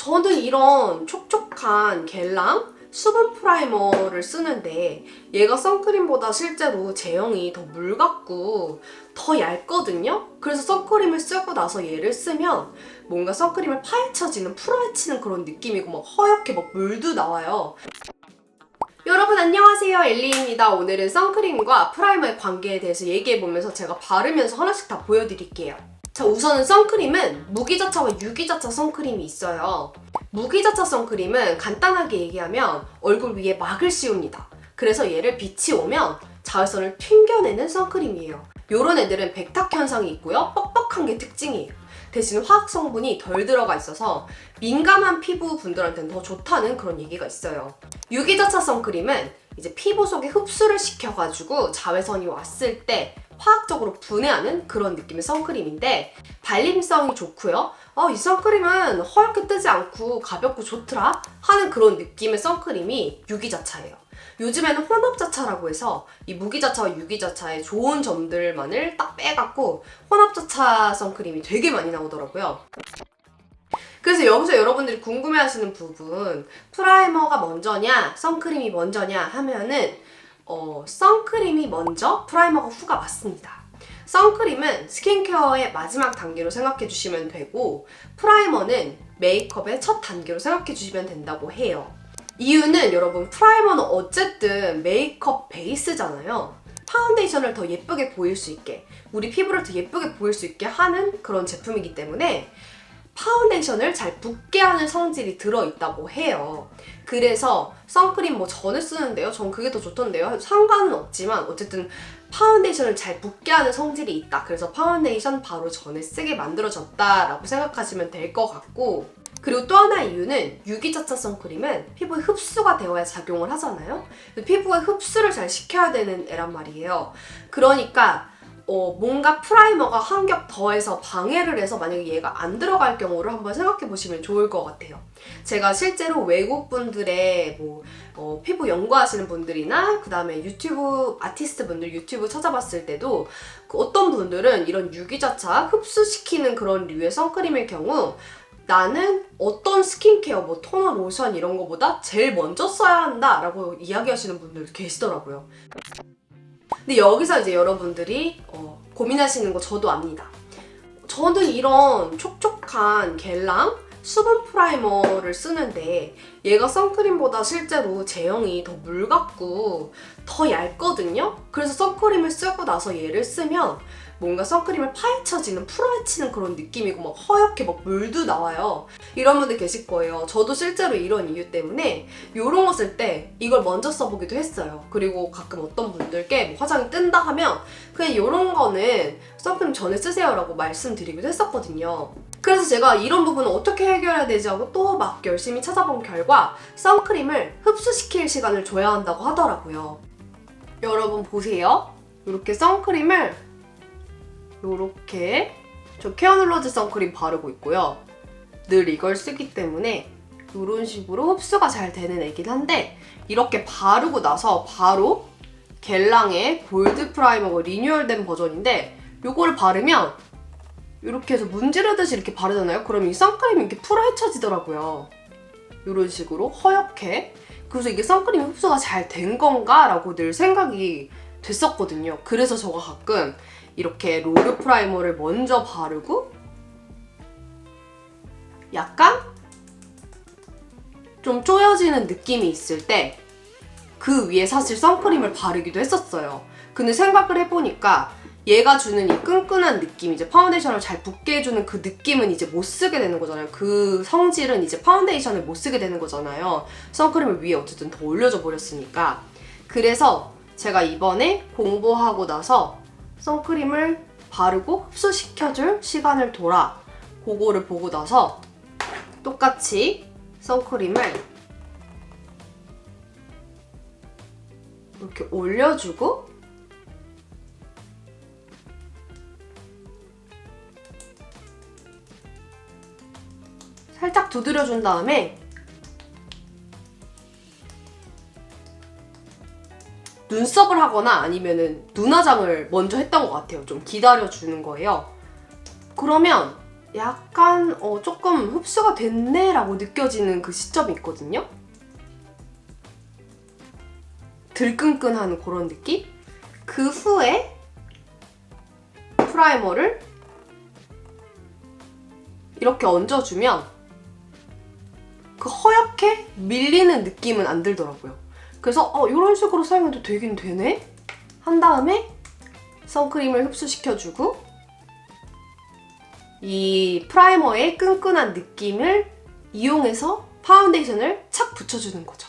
저는 이런 촉촉한 겔랑 수분 프라이머를 쓰는데 얘가 선크림보다 실제로 제형이 더 물 같고 더 얇거든요? 그래서 선크림을 쓰고 나서 얘를 쓰면 뭔가 선크림을 파헤쳐지는 풀어헤치는 그런 느낌이고 막 허옇게 막 물도 나와요. 여러분 안녕하세요 엘리입니다. 오늘은 선크림과 프라이머의 관계에 대해서 얘기해보면서 제가 바르면서 하나씩 다 보여드릴게요. 자 우선은 선크림은 무기자차와 유기자차 선크림이 있어요. 무기자차 선크림은 간단하게 얘기하면 얼굴 위에 막을 씌웁니다. 그래서 얘를 빛이 오면 자외선을 튕겨내는 선크림이에요. 요런 애들은 백탁 현상이 있고요. 뻑뻑한 게 특징이에요. 대신 화학 성분이 덜 들어가 있어서 민감한 피부 분들한테는 더 좋다는 그런 얘기가 있어요. 유기자차 선크림은 이제 피부 속에 흡수를 시켜가지고 자외선이 왔을 때 화학적으로 분해하는 그런 느낌의 선크림인데 발림성이 좋고요. 어, 이 선크림은 허옇게 뜨지 않고 가볍고 좋더라 하는 그런 느낌의 선크림이 유기자차예요. 요즘에는 혼합자차라고 해서 이 무기자차와 유기자차의 좋은 점들만을 딱 빼갖고 혼합자차 선크림이 되게 많이 나오더라고요. 그래서 여기서 여러분들이 궁금해하시는 부분 프라이머가 먼저냐 선크림이 먼저냐 하면은 어, 선크림이 먼저 프라이머가 후가 맞습니다. 선크림은 스킨케어의 마지막 단계로 생각해 주시면 되고 프라이머는 메이크업의 첫 단계로 생각해 주시면 된다고 해요. 이유는 여러분 프라이머는 어쨌든 메이크업 베이스잖아요. 파운데이션을 더 예쁘게 보일 수 있게 우리 피부를 더 예쁘게 보일 수 있게 하는 그런 제품이기 때문에 파운데이션을 잘 붓게 하는 성질이 들어있다고 해요. 그래서 선크림 뭐 전을 쓰는데요. 전 그게 더 좋던데요. 상관은 없지만 어쨌든 파운데이션을 잘 붓게 하는 성질이 있다. 그래서 파운데이션 바로 전에 쓰게 만들어졌다라고 생각하시면 될 것 같고 그리고 또 하나의 이유는 유기자차 선크림은 피부에 흡수가 되어야 작용을 하잖아요. 피부에 흡수를 잘 시켜야 되는 애란 말이에요. 그러니까 어, 뭔가 프라이머가 한 겹 더해서 방해를 해서 만약에 얘가 안 들어갈 경우를 한번 생각해 보시면 좋을 것 같아요. 제가 실제로 외국 분들의 뭐 어, 피부 연구하시는 분들이나 그 다음에 유튜브 아티스트 분들 유튜브 찾아봤을 때도 그 어떤 분들은 이런 유기자차 흡수시키는 그런 류의 선크림일 경우 나는 어떤 스킨케어, 뭐 토너, 로션 이런 거보다 제일 먼저 써야 한다라고 이야기하시는 분들도 계시더라고요. 근데 여기서 이제 여러분들이 어, 고민하시는 거 저도 압니다. 저는 이런 촉촉한 겔랑 수분 프라이머를 쓰는데 얘가 선크림보다 실제로 제형이 더 물 같고 더 얇거든요? 그래서 선크림을 쓰고 나서 얘를 쓰면 뭔가 선크림을 파헤쳐지는 풀어헤치는 그런 느낌이고 막 허옇게 막 물도 나와요. 이런 분들 계실 거예요. 저도 실제로 이런 이유 때문에 이런 거 쓸 때 이걸 먼저 써보기도 했어요. 그리고 가끔 어떤 분들께 뭐 화장이 뜬다 하면 그냥 이런 거는 선크림 전에 쓰세요라고 말씀드리기도 했었거든요. 그래서 제가 이런 부분을 어떻게 해결해야 되지 하고 또 막 열심히 찾아본 결과 선크림을 흡수시킬 시간을 줘야 한다고 하더라고요. 여러분 보세요. 이렇게 선크림을 이렇게 저 케어눌러즈 선크림 바르고 있고요. 늘 이걸 쓰기 때문에 이런 식으로 흡수가 잘 되는 애긴 한데 이렇게 바르고 나서 바로 겔랑의 골드 프라이머가 리뉴얼된 버전인데 이거를 바르면 이렇게 해서 문지르듯이 이렇게 바르잖아요. 그럼 이 선크림이 이렇게 풀어 헤쳐지더라고요. 이런 식으로 허옇게. 그래서 이게 선크림 흡수가 잘 된 건가? 라고 늘 생각이 됐었거든요. 그래서 저가 가끔 이렇게 롤 프라이머를 먼저 바르고 약간 좀 쪼여지는 느낌이 있을 때 그 위에 사실 선크림을 바르기도 했었어요. 근데 생각을 해보니까 얘가 주는 이 끈끈한 느낌, 이제 파운데이션을 잘 붓게 해주는 그 느낌은 이제 못 쓰게 되는 거잖아요. 그 성질은 이제 파운데이션을 못 쓰게 되는 거잖아요. 선크림을 위에 어쨌든 더 올려줘 버렸으니까. 그래서 제가 이번에 공부하고 나서 선크림을 바르고 흡수시켜줄 시간을 둬라. 그거를 보고 나서 똑같이 선크림을 이렇게 올려주고 살짝 두드려준 다음에 눈썹을 하거나 아니면은 눈화장을 먼저 했던 것 같아요. 좀 기다려주는 거예요. 그러면 약간 어, 조금 흡수가 됐네 라고 느껴지는 그 시점이 있거든요. 들끈끈한 그런 느낌? 그 후에 프라이머를 이렇게 얹어주면 그 허옇게 밀리는 느낌은 안 들더라고요. 그래서 어, 이런 식으로 사용해도 되긴 되네? 한 다음에 선크림을 흡수시켜주고 이 프라이머의 끈끈한 느낌을 이용해서 파운데이션을 착 붙여주는 거죠.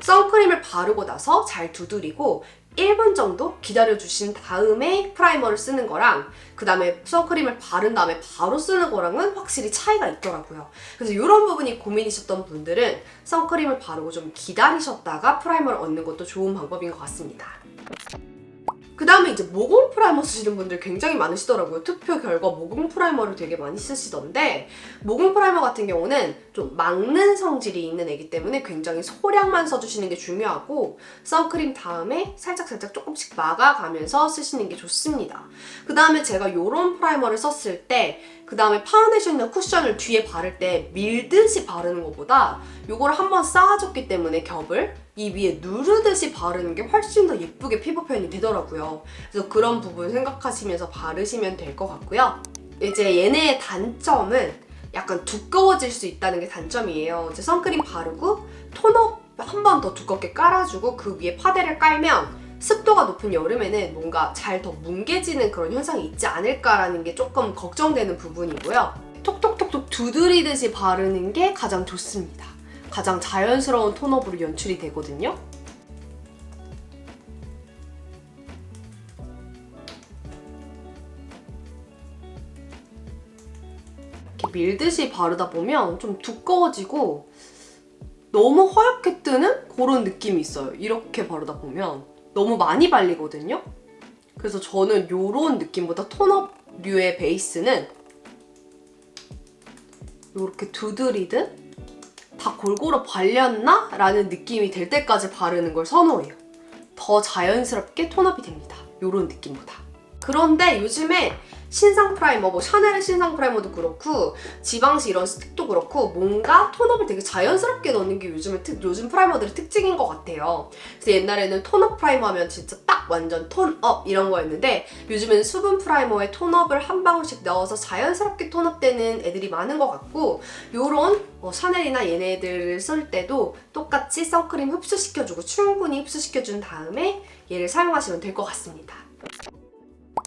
선크림을 바르고 나서 잘 두드리고 1분 정도 기다려주신 다음에 프라이머를 쓰는 거랑 그 다음에 선크림을 바른 다음에 바로 쓰는 거랑은 확실히 차이가 있더라고요. 그래서 이런 부분이 고민이셨던 분들은 선크림을 바르고 좀 기다리셨다가 프라이머를 얻는 것도 좋은 방법인 것 같습니다. 그 다음에 이제 모공 프라이머 쓰시는 분들 굉장히 많으시더라고요. 투표 결과 모공 프라이머를 되게 많이 쓰시던데 모공 프라이머 같은 경우는 좀 막는 성질이 있는 애기 때문에 굉장히 소량만 써주시는 게 중요하고 선크림 다음에 살짝살짝 조금씩 막아가면서 쓰시는 게 좋습니다. 그 다음에 제가 이런 프라이머를 썼을 때그 다음에 파운데이션이나 쿠션을 뒤에 바를 때 밀듯이 바르는 것보다 이거를 한번 쌓아줬기 때문에 겹을 이 위에 누르듯이 바르는 게 훨씬 더 예쁘게 피부 표현이 되더라고요. 그래서 그런 부분 생각하시면서 바르시면 될 것 같고요. 이제 얘네의 단점은 약간 두꺼워질 수 있다는 게 단점이에요. 이제 선크림 바르고 토너 한 번 더 두껍게 깔아주고 그 위에 파데를 깔면 습도가 높은 여름에는 뭔가 잘 더 뭉개지는 그런 현상이 있지 않을까라는 게 조금 걱정되는 부분이고요. 톡톡톡톡 두드리듯이 바르는 게 가장 좋습니다. 가장 자연스러운 톤업으로 연출이 되거든요. 이렇게 밀듯이 바르다 보면 좀 두꺼워지고 너무 허옇게 뜨는 그런 느낌이 있어요. 이렇게 바르다 보면 너무 많이 발리거든요. 그래서 저는 이런 느낌보다 톤업류의 베이스는 이렇게 두드리듯 다 골고루 발렸나? 라는 느낌이 될 때까지 바르는 걸 선호해요. 더 자연스럽게 톤업이 됩니다. 이런 느낌보다. 그런데 요즘에 신상 프라이머, 뭐 샤넬의 신상 프라이머도 그렇고 지방시 이런 스틱도 그렇고 뭔가 톤업을 되게 자연스럽게 넣는 게 요즘의 특, 요즘 프라이머들의 특징인 것 같아요. 그래서 옛날에는 톤업 프라이머 하면 진짜 딱 완전 톤업 이런 거였는데 요즘은 수분 프라이머에 톤업을 한 방울씩 넣어서 자연스럽게 톤업되는 애들이 많은 것 같고 요런 어, 샤넬이나 얘네들을 쓸 때도 똑같이 선크림 흡수시켜주고 충분히 흡수시켜준 다음에 얘를 사용하시면 될 것 같습니다.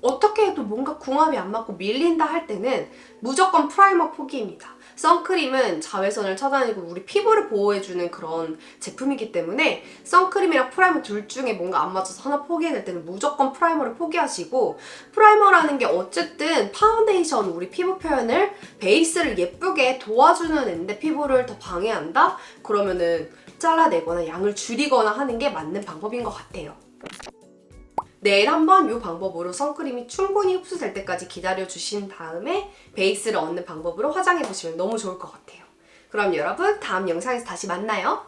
어떻게 해도 뭔가 궁합이 안 맞고 밀린다 할 때는 무조건 프라이머 포기입니다. 선크림은 자외선을 차단해주고 우리 피부를 보호해주는 그런 제품이기 때문에 선크림이랑 프라이머 둘 중에 뭔가 안 맞아서 하나 포기해야 될 때는 무조건 프라이머를 포기하시고 프라이머라는 게 어쨌든 파운데이션 우리 피부 표현을 베이스를 예쁘게 도와주는 앤데 피부를 더 방해한다? 그러면은 잘라내거나 양을 줄이거나 하는 게 맞는 방법인 것 같아요. 내일 한번 이 방법으로 선크림이 충분히 흡수될 때까지 기다려주신 다음에 베이스를 얻는 방법으로 화장해보시면 너무 좋을 것 같아요. 그럼 여러분 다음 영상에서 다시 만나요.